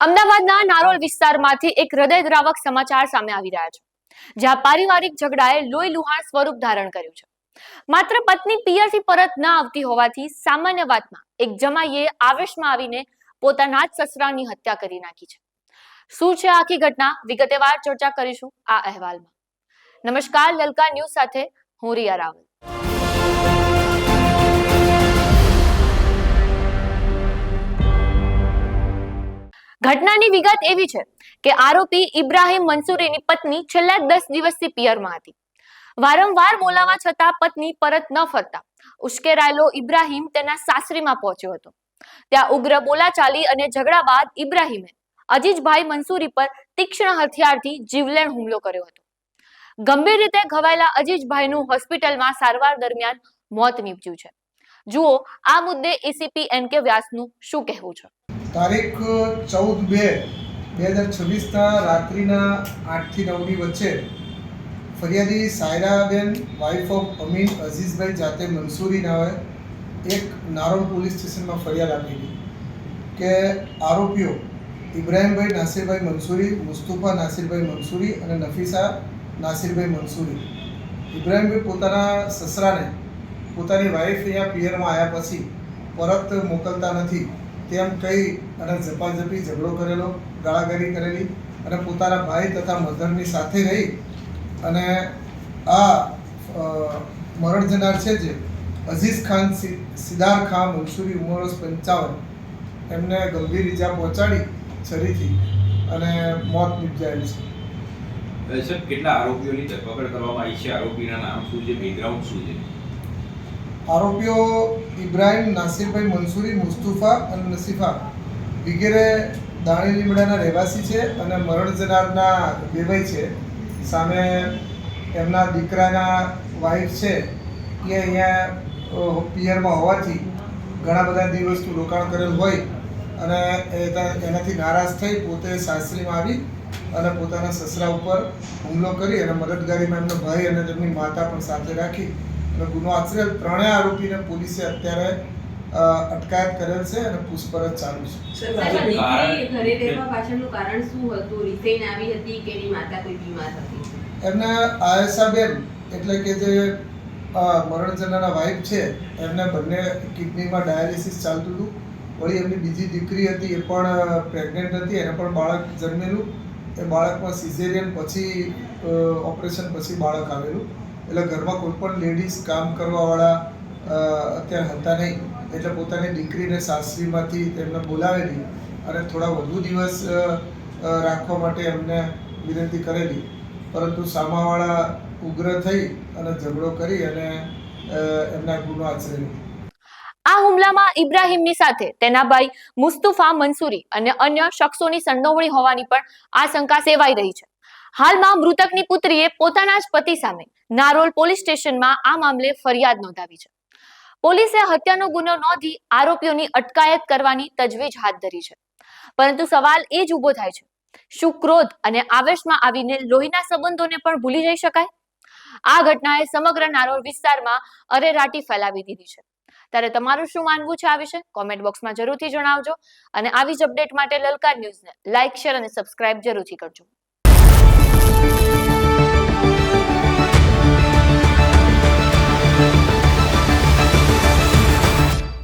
અમદાવાદના નારોલ વિસ્તારમાંથી એક હૃદયદ્રાવક સમાચાર સામે આવી રહ્યા છે, જ્યાં પારિવારિક ઝઘડાએ લોહી લુહાણ સ્વરૂપ ધારણ કર્યું છે. માત્ર પત્ની પિયરથી પરત ન આવતી હોવાથી સામાન્ય વાતમાં એક જમાઈએ આવેશમાં આવીને પોતાના જ સસરાની હત્યા કરી નાખી છે. શું છે આખી ઘટના? વિગતેવાર ચર્ચા કરીશું આ અહેવાલમાં. નમસ્કાર, લલકા ન્યૂઝ સાથે હું રિયા રાવલ. ઘટનાની વિગત એવી છે કે આરોપી ઇબ્રાહિમ મંસૂરીની પત્ની છેલ્લા દસ દિવસથી પિયરમાં હતી. વારંવાર બોલાવા છતાં પત્ની પરત ન ફરતા. ઉશ્કેરાયેલો ઇબ્રાહિમ તેના સાસરીમાં પહોંચ્યો હતો. ત્યાં ઉગ્ર બોલાચાલી અને ઝઘડા બાદ ઇબ્રાહિમે અજીજભાઈ મંસૂરી પર તીક્ષ્ણ હથિયારથી જીવલેણ હુમલો કર્યો હતો. ગંભીર રીતે ઘવાયેલા અજીજભાઈનું હોસ્પિટલમાં સારવાર દરમિયાન મોત નીપજ્યું છે. જુઓ, આ મુદ્દે એસીપી એન કે વ્યાસનું શું કહેવું છે? તારીખ ચૌદ બે બે હજાર છવ્વીસના રાત્રિના આઠથી નવની વચ્ચે ફરિયાદી સાયરાબેન વાઇફ ઓફ અમીન અઝીઝભાઈ જાતે મંસૂરી નાવે એક નારોલ પોલીસ સ્ટેશનમાં ફરિયાદ આપેલી કે આરોપીઓ ઇબ્રાહીમભાઈ નાસિરભાઈ મંસૂરી, મુસ્તુફા નાસિરભાઈ મંસૂરી અને નફીસા નાસિરભાઈ મંસૂરી. ઇબ્રાહીમભાઈ પોતાના સસરાને પોતાની વાઈફ અહીંયા પિયરમાં આવ્યા પછી પરત મોકલતા નથી. તેમ કહી અને ઝપાઝપી ઝઘડો કરેલો ગાળાગાળી કરેલી અને પોતાના ભાઈ તથા મધરની સાથે રહી અને આ મરણ જનાર છે જે અઝીઝ ખાન સી- સિદાર ખાન, મનસુરી ઉંમર પંચાવન, એમને ગંભીર ઈજા પહોંચાડી છરીથી અને મોત નિપજાયેલ છે. કેટલા આરોપીઓની ધરપકડ કરવામાં આવી છે? આરોપીના નામ શું છે? બેકગ્રાઉન્ડ શું છે? આરોપીઓ ઇબ્રાહિમ નાસિરભાઈ મંસૂરી, મુસ્તુફા અને નસીફા વગેરે દાણી લીમડાના રહેવાસી છે અને મરણ જનારના વેવાય છે. સામે એમના દીકરાના વાઈફ છે. એ અહીંયા પિયરમાં હોવાથી ઘણા બધા દિવસનું રોકાણ કરેલ હોય અને એનાથી નારાજ થઈ પોતે સાસરીમાં આવી અને પોતાના સસરા ઉપર હુમલો કરી અને મદદગારીમાં એમનો ભાઈ અને તેમની માતા પણ સાથે રાખી ગુનો આચરેલ ત્રણેય આરોપીને પોલીસે અત્યારે અટકાયત કરેલ છે અને પૂછપરછ ચાલુ છે. સર, સાહેબ, આ કારણ- દીકરી ઘરે રહેવા પાછળનું કારણ શું હતું? રિસાઈન આવી હતી કે એની માતા કોઈ બીમાર હતી? એમને આયસાબેન એટલે કે જે મરણ જનારના વાઈફ છે એમને બંને કિડનીમાં ડાયાલિસિસ ચાલતું હતું. વળી એમની બીજી દીકરી હતી એ પણ પ્રેગ્નન્ટ હતી એને પણ બાળક જન્મેલું. એ બાળકમાં સિઝેરિયન પછી ઓપરેશન પછી બાળક આવેલું. એટલે ઘરમાં કોઈ પણ લેડીઝ કામ કરવાવાળા અત્યારે હતા નહીં. એટલે પોતાની દીકરીને સાસરીમાંથી તેમને બોલાવેલી અને થોડા વધુ દિવસ રાખવા માટે એમને વિનંતી કરેલી. પરંતુ સામાવાળા ઉગ્ર થઈ અને ઝઘડો કરી અને એમના ગુનો આચરે આ હુમલામાં ઇબ્રાહીમની સાથે તેના ભાઈ મુસ્તુફા મંસૂરી અને અન્ય શખ્સોની સંડોવણી હોવાની પણ આશંકા સેવાઈ રહી છે. હાલમાં મૃતકની પુત્રીએ પોતાના જ પતિ સામે નારોલ પોલીસ સ્ટેશનમાં આ મામલે ફરિયાદ નોંધાવી છે. પોલીસે હત્યાનો ગુનો નોંધી આરોપીઓની અટકાયત કરવાની તજવીજ હાથ ધરી છે. પરંતુ સવાલ એ જ ઊભો થાય છે, શું ક્રોધ અને આવેશમાં આવીને લોહીના સંબંધોને પણ ભૂલી જઈ શકાય? આ ઘટનાએ સમગ્ર નારોલ વિસ્તારમાં અરેરાટી ફેલાવી દીધી છે. ત્યારે તમારું શું માનવું છે આ વિશે? કોમેન્ટ બોક્સમાં જરૂરથી જણાવજો અને આવી જ અપડેટ માટે લલકાર ન્યૂઝને લાઇક શેર અને સબસ્ક્રાઇબ જરૂરથી કરજો.